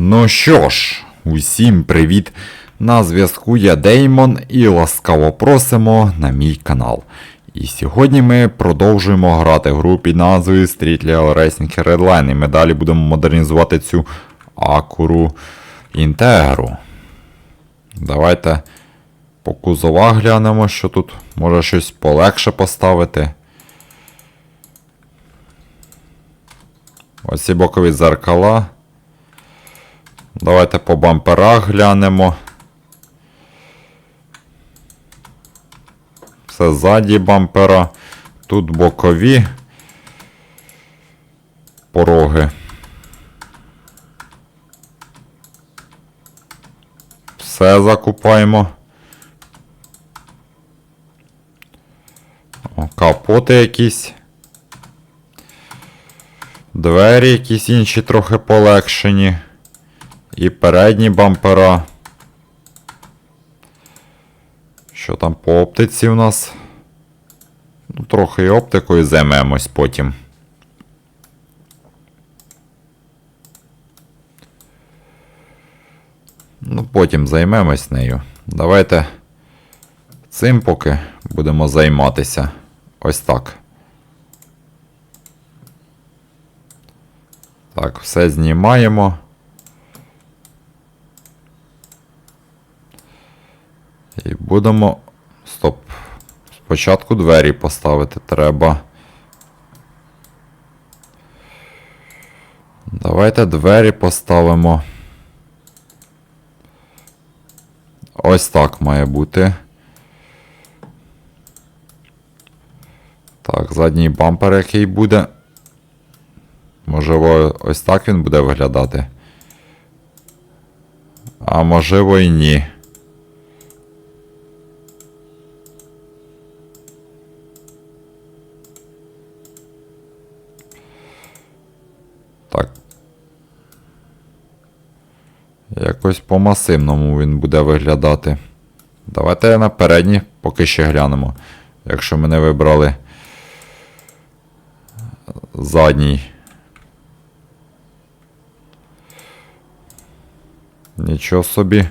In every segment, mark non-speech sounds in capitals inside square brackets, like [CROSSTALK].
Ну що ж, усім привіт! На зв'язку я Деймон і ласкаво просимо на мій канал. І сьогодні ми продовжуємо грати в гру під назвою Street Legal Racing Redline. І ми далі будемо модернізувати цю Акуру Інтегру. Давайте по кузова глянемо, що тут може щось полегше поставити. Ось ці бокові зеркала. Давайте по бамперах глянемо. Це ззаді бампера. Тут бокові пороги. Все закупаємо. Капоти якісь. Двері якісь інші трохи полегшені. І передні бампера. Що там по оптиці в нас? Ну, трохи і оптикою займемось потім. Ну, потім займемось нею. Давайте цим поки будемо займатися. Ось так. Так, все знімаємо. І будемо. Стоп. Спочатку двері поставити треба. Давайте двері поставимо. Ось так має бути. Так, задній бампер який буде. Можливо, ось так він буде виглядати. А можливо і ні. Так. Якось по масивному він буде виглядати. Давайте на передній поки ще глянемо. Якщо ми не вибрали задній. Нічого собі.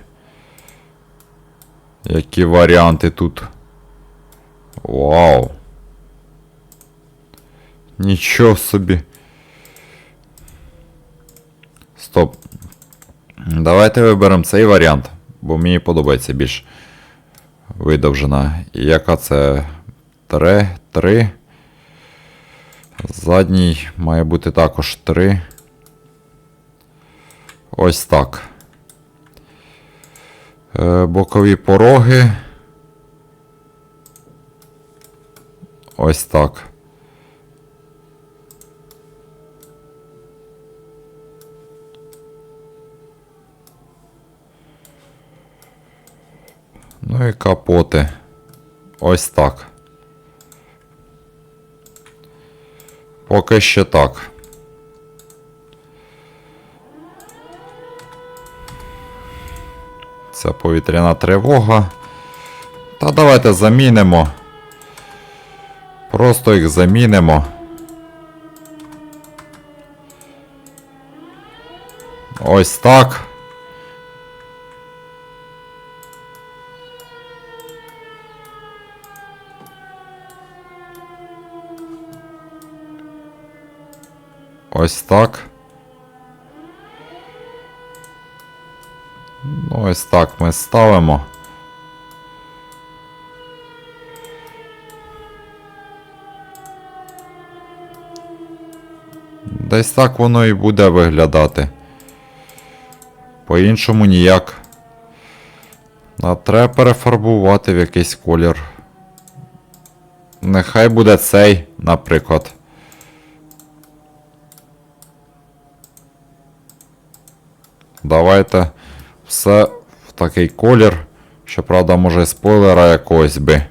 Які варіанти тут. Вау. Нічого собі. Стоп. Давайте виберемо цей варіант, бо мені подобається більш видовжена. Яка це 3, 3. Задній має бути також 3. Ось так. Е, бокові пороги. Ось так. Ну і капоти. Ось так. Поки що так. Це повітряна тривога. Та давайте замінимо. Просто їх замінимо. Ось так. Ось так. Ну, ось так ми ставимо. Десь так воно і буде виглядати. По-іншому ніяк. А треба перефарбувати в якийсь колір. Нехай буде цей, наприклад. Давайте все в такий колір. Щоправда, може спойлера якогось би.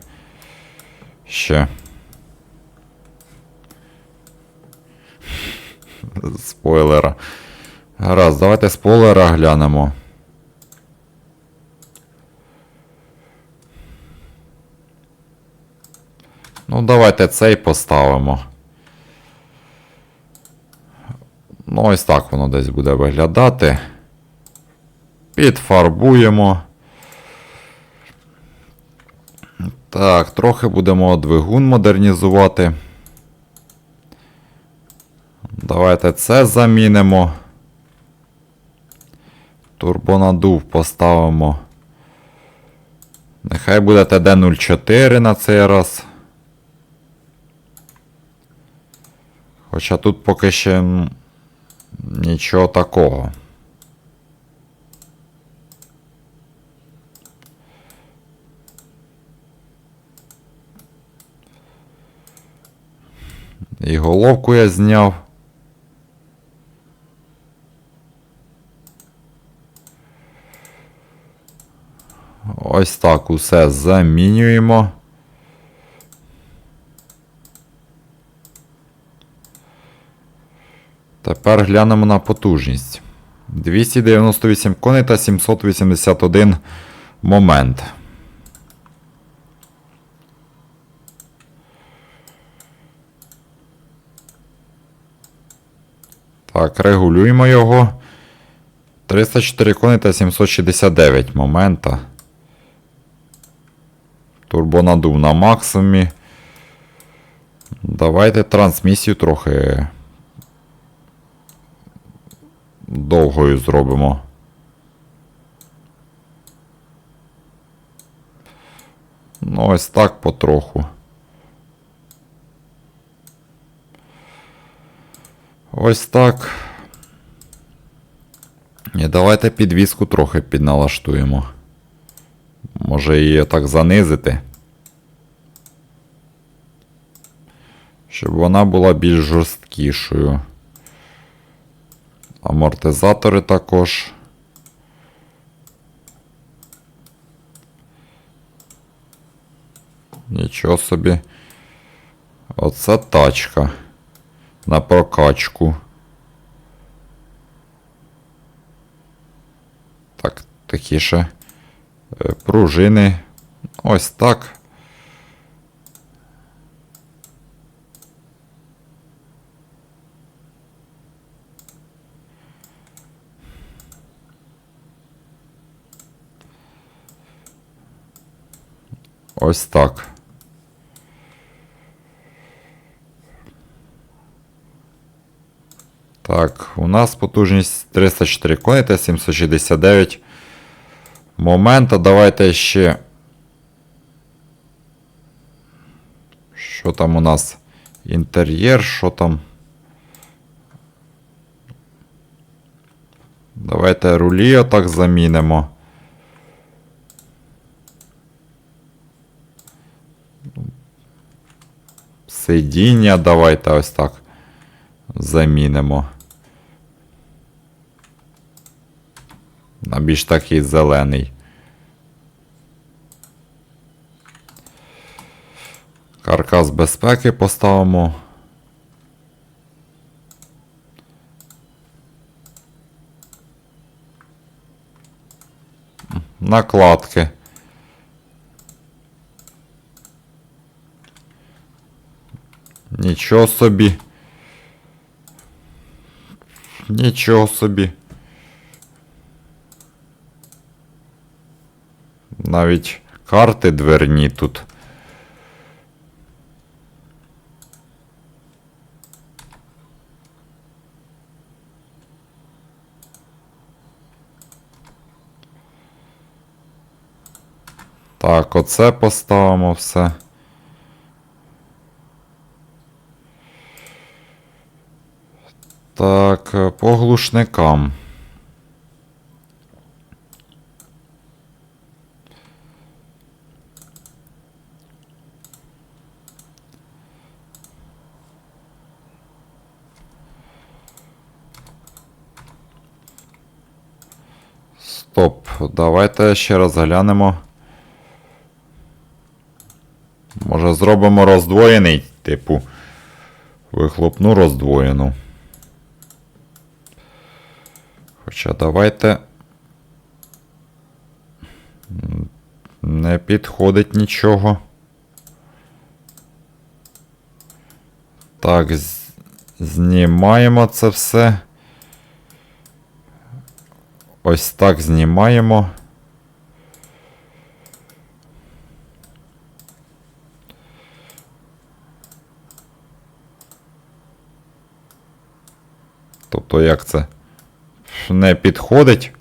Ще. [LAUGHS] Спойлера. Гаразд, давайте спойлера глянемо. Ну, давайте цей поставимо. Ну, ось так воно десь буде виглядати. Підфарбуємо. Так, трохи будемо двигун модернізувати. Давайте це замінимо. Турбонадув поставимо. Нехай буде TD04 на цей раз. Хоча тут поки ще нічого такого. І головку я зняв. Ось так усе замінюємо. Тепер глянемо на потужність. 298 коней та 781 момент. Так, регулюємо його. 304 коні та 769 момента. Турбонадув на максимумі. Давайте трансмісію трохи довгою зробимо. Ну, ось так потроху. Ось так. І давайте підвіску трохи підналаштуємо. Може її так занизити. Щоб вона була більш жорсткішою. Амортизатори також. Нічого собі. Оце тачка. На прокачку. Так, такі е, пружини. Ось так. Ось так. Так, у нас потужність 304 коні та 769 момента. Давайте ще. Що там у нас? Інтер'єр, що там? Давайте рулі отак замінимо. Сидіння давайте ось так замінимо. На більш такий зелений. Каркас безпеки поставимо. Накладки. Нічого собі. Нічого собі. Навіть карти дверні тут. Так, оце поставимо все. Так, е, по глушникам. Стоп, давайте ще раз глянемо. Може зробимо роздвоєний, типу, вихлопну роздвоєну. Хоча давайте. Не підходить нічого. Так, знімаємо це все. Ось так знімаємо. Тобто як це? Не підходить.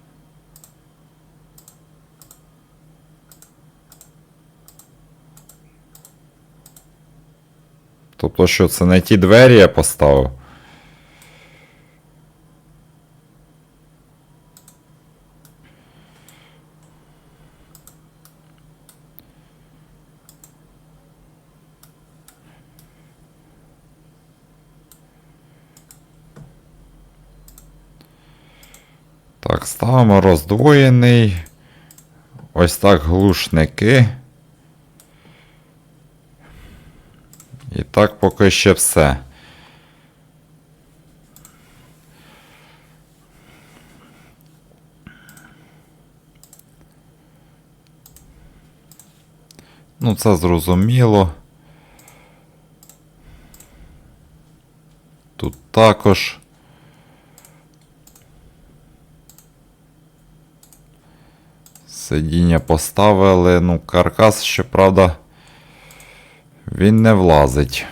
Тобто, що це не ті двері я поставив. Так, ставимо роздвоєний. Ось так глушники. І так поки ще все. Ну, це зрозуміло. Тут також. Сидіння поставили, ну, каркас, щоправда, він не влазить.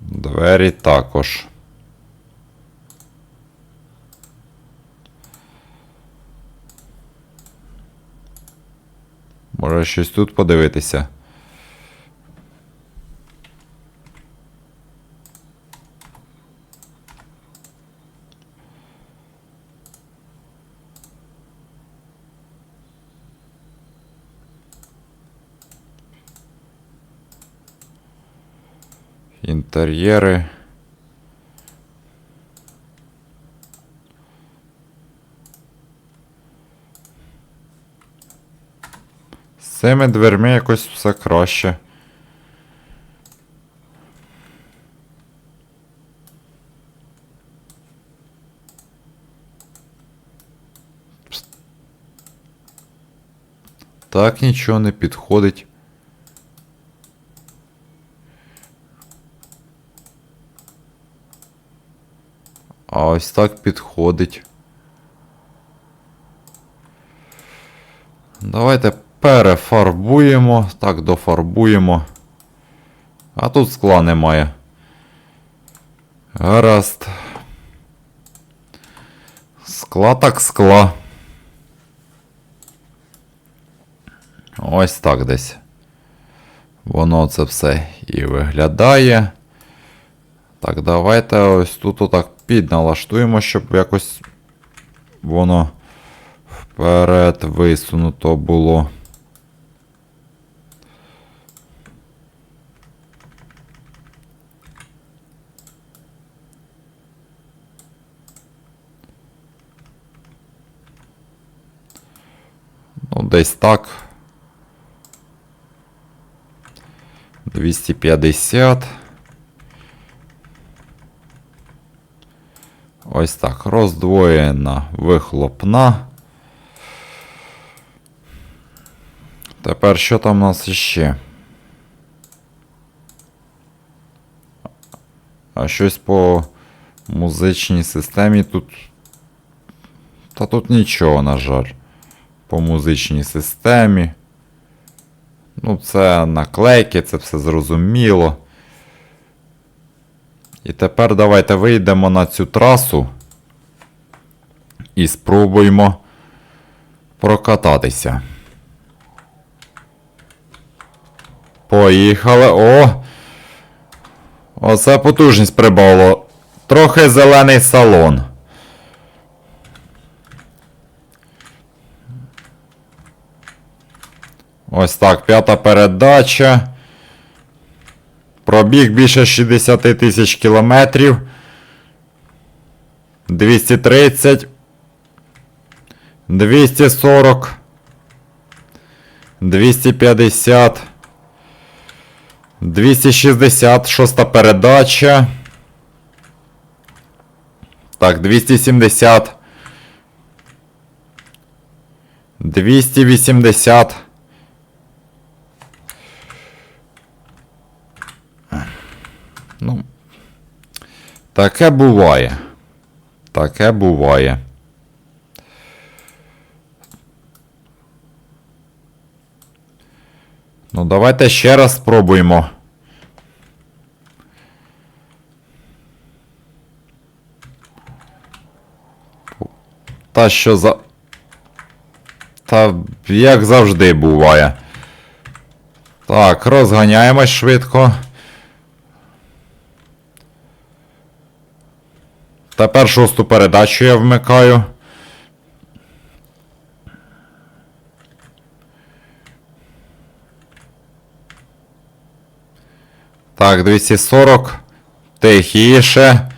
Двері також. Може щось тут подивитися. Інтер'єри. З цими дверми якось все краще. Так нічого не підходить. А ось так підходить. Давайте перефарбуємо. Так, дофарбуємо. А тут скла немає. Гаразд. Скла так скла. Ось так десь. Воно це все і виглядає. Так, давайте ось тут отак підналаштуємо, щоб якось воно вперед висунуто було. Ну, десь так. 250. Ось так. Роздвоєна вихлопна. Тепер що там у нас іще? А щось по музичній системі тут. Та тут нічого, на жаль. По музичній системі. Ну, це наклейки, це все зрозуміло. І тепер давайте вийдемо на цю трасу і спробуємо прокататися. Поїхали. О! Оце потужність прибавило. Трохи зелений салон. Ось так, п'ята передача. Пробіг більше 60 тисяч кілометрів. 230. 240. 250. 260. Шоста передача. Так, 270. 280. Ну, таке буває. Таке буває. Ну, давайте ще раз спробуємо. Та що за. Та як завжди буває. Так, розганяємось швидко. Тепер шосту передачу я вмикаю. Так, 240. Тихіше.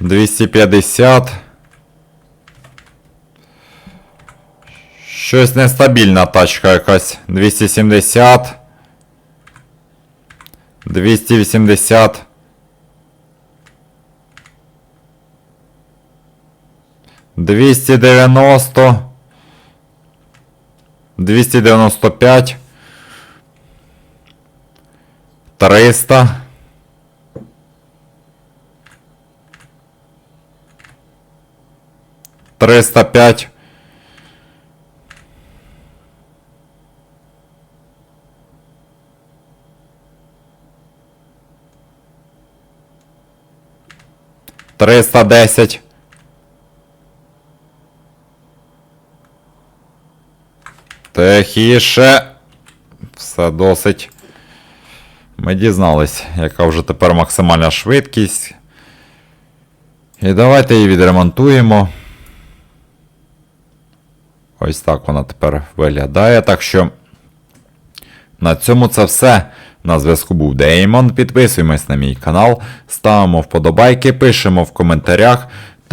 250. Щось нестабільна тачка якась. 270. 280. 290. 295. 300. 305. 310. Тихіше. Все досить. Ми дізнались, яка вже тепер максимальна швидкість. І давайте її відремонтуємо. Ось так вона тепер виглядає. Так що на цьому це все. На зв'язку був Деймон. Підписуємось на мій канал, ставимо вподобайки, пишемо в коментарях.